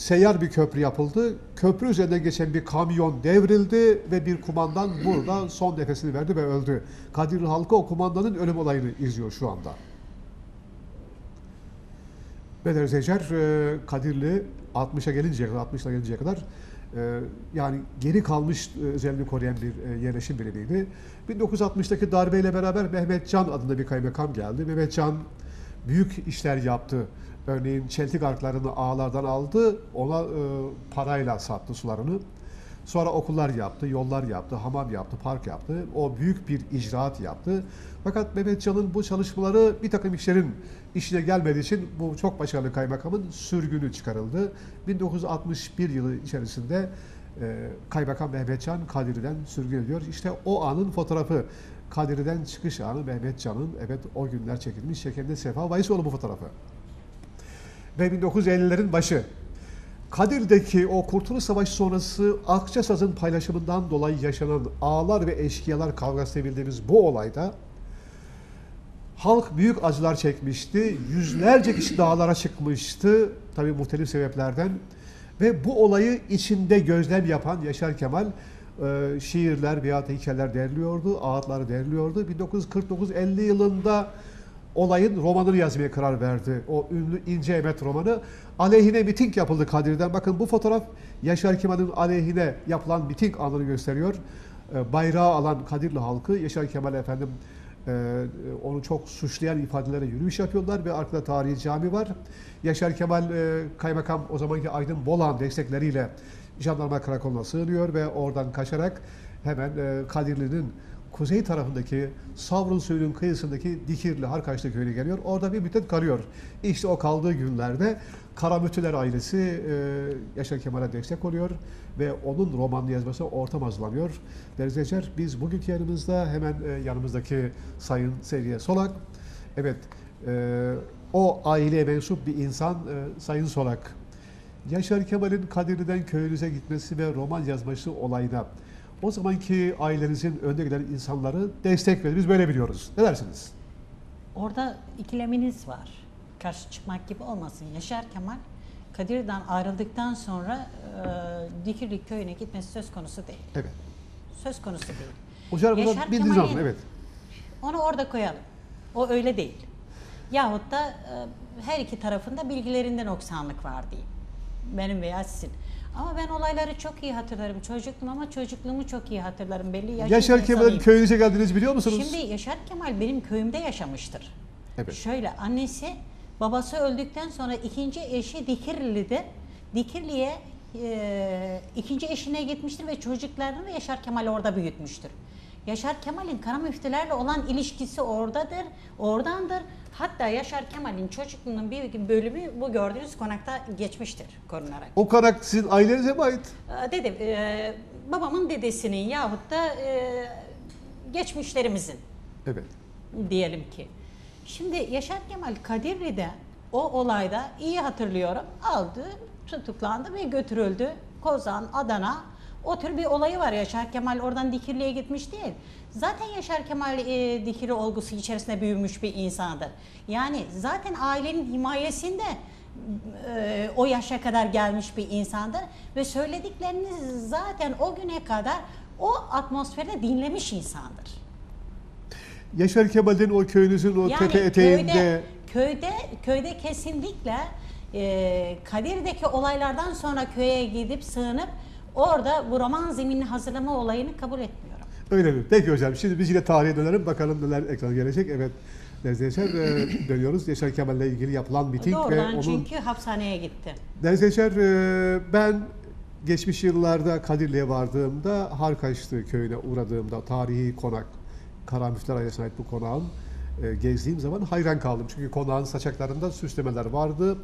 seyyar bir köprü yapıldı. Köprü üzerinden geçen bir kamyon devrildi ve bir kumandan burada son nefesini verdi ve öldü. Kadirli halkı o kumandanın ölüm olayını izliyor şu anda. Beder Zecer e, Kadirli 60'a gelinceye kadar, 60'a gelinceye kadar e, yani geri kalmış e, özelliğini koruyan bir e, yerleşim birimiydi. 1960'daki darbeyle beraber Mehmet Can adında bir kaymakam geldi. Mehmet Can büyük işler yaptı. Örneğin çeltik arklarını ağlardan aldı, ona e, parayla sattı sularını. Sonra okullar yaptı, yollar yaptı, hamam yaptı, park yaptı. O büyük bir icraat yaptı. Fakat Mehmet Can'ın bu çalışmaları bir takım işlerin işine gelmediği için bu çok başarılı kaymakamın sürgünü çıkarıldı. 1961 yılı içerisinde e, Kaymakam Mehmet Can Kadiri'den sürgün ediyor. İşte o anın fotoğrafı. Kadiri'den çıkış anı Mehmet Can'ın evet o günler çekilmiş. Şekerinde Sefa Vaysoğlu bu fotoğrafı. Ve 1950'lerin başı. Kadir'deki o Kurtuluş Savaşı sonrası Akçasaz'ın paylaşımından dolayı yaşanan ağlar ve eşkıyalar kavgası bildiğimiz bu olayda halk büyük acılar çekmişti. Yüzlerce kişi dağlara çıkmıştı. Tabii muhtelif sebeplerden. Ve bu olayı içinde gözlem yapan Yaşar Kemal e, şiirler veya hikayeler derliyordu, ağıtları derliyordu. 1949-50 yılında olayın romanını yazmaya karar verdi. O ünlü İnce Emet romanı. Aleyhine miting yapıldı Kadir'den. Bakın bu fotoğraf Yaşar Kemal'in aleyhine yapılan miting anını gösteriyor. E, bayrağı alan Kadirli halkı Yaşar Kemal efendim e, onu çok suçlayan ifadelere yürüyüş yapıyorlar ve arkada tarihi cami var. Yaşar Kemal e, kaymakam o zamanki Aydın Bolan destekleriyle jandarma karakoluna sığınıyor ve oradan kaçarak hemen e, Kadirli'nin kuzey tarafındaki Savrun suyunun kıyısındaki Dikirli Harkaçlı köyüne geliyor. Orada bir müddet kalıyor. İşte o kaldığı günlerde Karamütüler ailesi e, Yaşar Kemal'e destek oluyor ve onun romanını yazması ortam hazırlanıyor. Derzecer biz bugünkü yanımızda hemen e, yanımızdaki Sayın Seviye Solak. Evet e, o aileye mensup bir insan e, Sayın Solak. Yaşar Kemal'in Kadirli'den köyünüze gitmesi ve roman yazması olayına o zamanki ailenizin önde gelen insanları destek verdi. Biz böyle biliyoruz. Ne dersiniz? Orada ikileminiz var. Karşı çıkmak gibi olmasın. Yaşar Kemal Kadir'den ayrıldıktan sonra e, Dikirli köyüne gitmesi söz konusu değil. Evet. Söz konusu değil. Bunu Yaşar bildiğiniz zaman evet. Onu orada koyalım. O öyle değil. Yahut da e, her iki tarafında bilgilerinden noksanlık var diyeyim. Benim veya sizin. Ama ben olayları çok iyi hatırlarım. Çocukluğum ama çocukluğumu çok iyi hatırlarım. Belli yaşlı Yaşar Kemal'in insanıyım. köyünüze geldiğinizi biliyor musunuz? Şimdi Yaşar Kemal benim köyümde yaşamıştır. Evet. Şöyle annesi babası öldükten sonra ikinci eşi Dikirli'de Dikirli'ye e, ikinci eşine gitmiştir ve çocuklarını Yaşar Kemal orada büyütmüştür. Yaşar Kemal'in kara müftülerle olan ilişkisi oradadır, oradandır. Hatta Yaşar Kemal'in çocukluğunun bir bölümü bu gördüğünüz konakta geçmiştir korunarak. O karak sizin ailenize mi ait? Ee, Dede, e, babamın dedesinin yahut da e, geçmişlerimizin Evet. diyelim ki. Şimdi Yaşar Kemal Kadirli'de o olayda iyi hatırlıyorum aldı, tutuklandı ve götürüldü. Kozan, Adana o tür bir olayı var. Yaşar Kemal oradan Dikirli'ye gitmiş değil. Zaten Yaşar Kemal e, Dikili olgusu içerisinde büyümüş bir insandır. Yani zaten ailenin himayesinde e, o yaşa kadar gelmiş bir insandır ve söylediklerini zaten o güne kadar o atmosferde dinlemiş insandır. Yaşar Kemal'in o köyünüzün o tepe eteğinde Köyde, köyde, köyde kesinlikle e, Kadir'deki olaylardan sonra köye gidip sığınıp orada bu roman zeminini hazırlama olayını kabul etmiyorum. öyle mi? Peki hocam şimdi biz yine tarihe dönelim bakalım neler ekrana gelecek. Evet. Deniz Yaşar e, dönüyoruz. Yaşar Kemal'le ilgili yapılan miting ve Doğrudan onun çünkü hapishaneye gitti. Deniz Yaşar, e, ben geçmiş yıllarda Kadirli'ye vardığımda Harkaçlı köyüne uğradığımda tarihi konak, Karamüfler ailesine ait bu konağın e, gezdiğim zaman hayran kaldım. Çünkü konağın saçaklarında süslemeler vardı.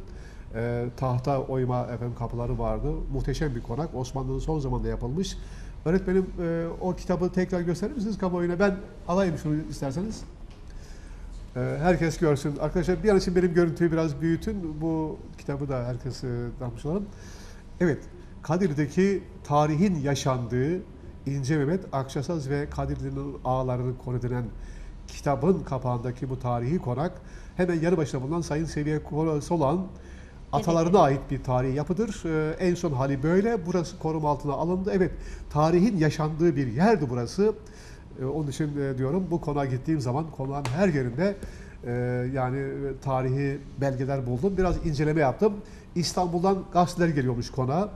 E, tahta oyma efendim kapıları vardı. Muhteşem bir konak. Osmanlı'nın son zamanda yapılmış. Öğretmenim e, o kitabı tekrar gösterir misiniz kamuoyuna? Ben alayım şunu isterseniz. Ee, Herkes görsün. Arkadaşlar bir an için benim görüntüyü biraz büyütün. Bu kitabı da herkese dağıtmış olalım. Evet, Kadir'deki tarihin yaşandığı İnce Mehmet Akçasaz ve Kadirli'nin ağlarını konu edilen kitabın kapağındaki bu tarihi konak hemen yanı başında bulunan Sayın Seviye Solan Atalarına ait bir tarihi yapıdır. Ee, en son hali böyle. Burası koruma altına alındı. Evet, tarihin yaşandığı bir yerdi burası. Ee, onun için e, diyorum bu konağa gittiğim zaman konağın her yerinde e, yani e, tarihi belgeler buldum. Biraz inceleme yaptım. İstanbul'dan gazeteler geliyormuş konağa.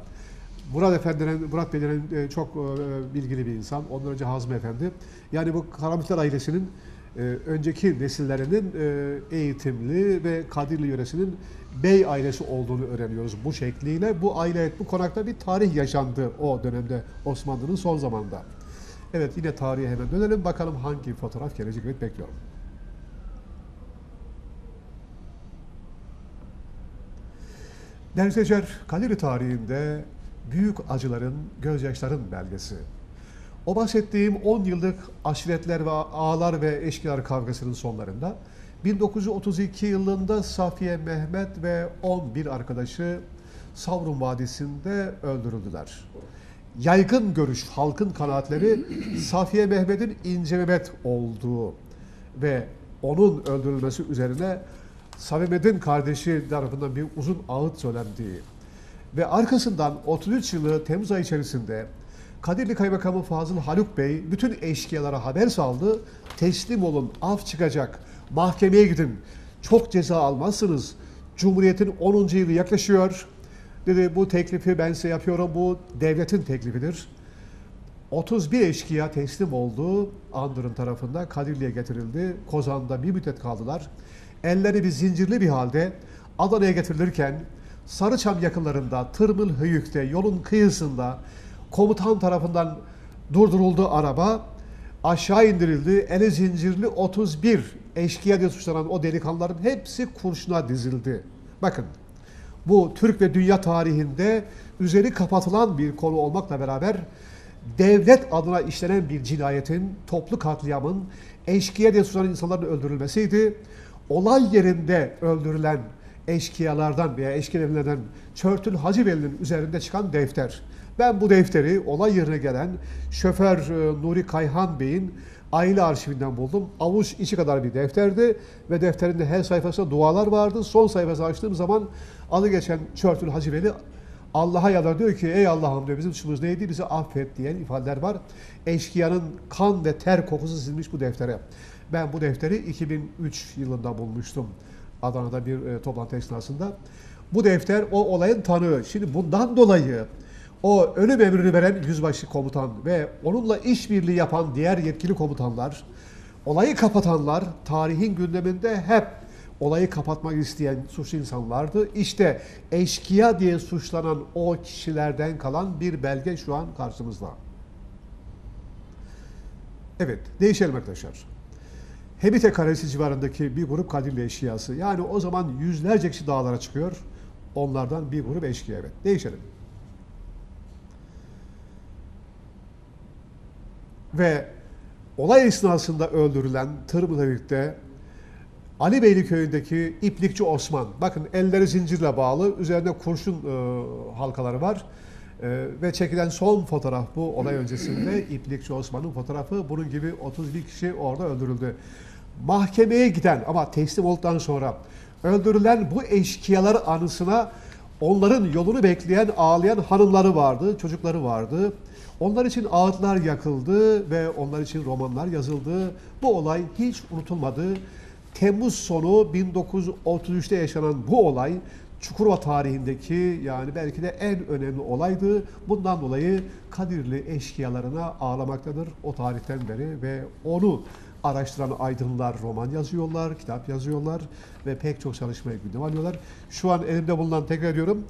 Murat Efendi'nin, Murat Bey'in e, çok e, bilgili bir insan. Ondan önce Hazmi Efendi. Yani bu Karamitler ailesinin e, önceki nesillerinin e, eğitimli ve Kadirli yöresinin bey ailesi olduğunu öğreniyoruz bu şekliyle. Bu aile, bu konakta bir tarih yaşandı o dönemde Osmanlı'nın son zamanda. Evet yine tarihe hemen dönelim. Bakalım hangi fotoğraf gelecek evet bekliyorum. Dersecer Kadir tarihinde büyük acıların, gözyaşların belgesi. O bahsettiğim 10 yıllık aşiretler ve ağalar ve eşkıyalar kavgasının sonlarında 1932 yılında Safiye Mehmet ve 11 arkadaşı Savrun Vadisi'nde öldürüldüler. Yaygın görüş, halkın kanaatleri Safiye Mehmet'in İnce Mehmet olduğu ve onun öldürülmesi üzerine Safiye kardeşi tarafından bir uzun ağıt söylendiği ve arkasından 33 yılı Temmuz ayı içerisinde Kadirli Kaymakamı Fazıl Haluk Bey bütün eşkıyalara haber saldı. Teslim olun, af çıkacak, mahkemeye gidin, çok ceza almazsınız. Cumhuriyetin 10. yılı yaklaşıyor. Dedi bu teklifi ben size yapıyorum, bu devletin teklifidir. 31 eşkıya teslim oldu. Andırın tarafında Kadirli'ye getirildi. Kozan'da bir müddet kaldılar. Elleri bir zincirli bir halde Adana'ya getirilirken Sarıçam yakınlarında Tırmıl Höyük'te yolun kıyısında komutan tarafından durduruldu araba. Aşağı indirildi. Eli zincirli 31 eşkıya diye suçlanan o delikanlıların hepsi kurşuna dizildi. Bakın bu Türk ve dünya tarihinde üzeri kapatılan bir konu olmakla beraber devlet adına işlenen bir cinayetin, toplu katliamın eşkıya diye suçlanan insanların öldürülmesiydi. Olay yerinde öldürülen eşkıyalardan veya eşkıyalardan Çörtül Hacıveli'nin üzerinde çıkan defter. Ben bu defteri olay yerine gelen şoför e, Nuri Kayhan Bey'in aile arşivinden buldum. Avuç içi kadar bir defterdi ve defterinde her sayfasında dualar vardı. Son sayfası açtığım zaman adı geçen Çörtül Hacıveli Allah'a yalvar diyor ki ey Allah'ım diyor bizim suçumuz neydi bizi affet diyen ifadeler var. Eşkıyanın kan ve ter kokusu silmiş bu deftere. Ben bu defteri 2003 yılında bulmuştum. Adana'da bir e, toplantı esnasında. Bu defter o olayın tanığı. Şimdi bundan dolayı o ölüm emrini veren yüzbaşı komutan ve onunla işbirliği yapan diğer yetkili komutanlar, olayı kapatanlar tarihin gündeminde hep olayı kapatmak isteyen suçlu insanlardı. İşte eşkıya diye suçlanan o kişilerden kalan bir belge şu an karşımızda. Evet, değişelim arkadaşlar. Hebite Kalesi civarındaki bir grup Kadirli eşkıyası. Yani o zaman yüzlerce kişi dağlara çıkıyor. Onlardan bir grup eşkıya evet. Değişelim. Ve olay esnasında öldürülen Tırmılavik'te Ali Beyli köyündeki İplikçi Osman. Bakın elleri zincirle bağlı. Üzerinde kurşun e, halkaları var. E, ve çekilen son fotoğraf bu olay öncesinde İplikçi Osman'ın fotoğrafı. Bunun gibi 31 kişi orada öldürüldü. Mahkemeye giden ama teslim olduktan sonra öldürülen bu eşkıyalar anısına onların yolunu bekleyen ağlayan hanımları vardı, çocukları vardı. Onlar için ağıtlar yakıldı ve onlar için romanlar yazıldı. Bu olay hiç unutulmadı. Temmuz sonu 1933'te yaşanan bu olay Çukurova tarihindeki yani belki de en önemli olaydı. Bundan dolayı Kadirli eşkıyalarına ağlamaktadır o tarihten beri ve onu araştıran aydınlar roman yazıyorlar, kitap yazıyorlar ve pek çok çalışmaya gündem alıyorlar. Şu an elimde bulunan tekrar ediyorum.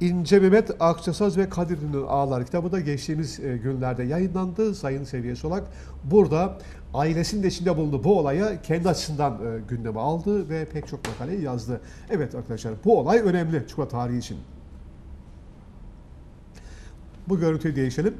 İnce Mehmet Akçasaz ve Kadirli'nin Ağlar kitabı da geçtiğimiz e, günlerde yayınlandı. Sayın Seviye Solak burada ailesinin de içinde bulunduğu bu olaya kendi açısından e, gündeme aldı ve pek çok makaleyi yazdı. Evet arkadaşlar bu olay önemli Çukurova tarihi için. Bu görüntüyü değişelim.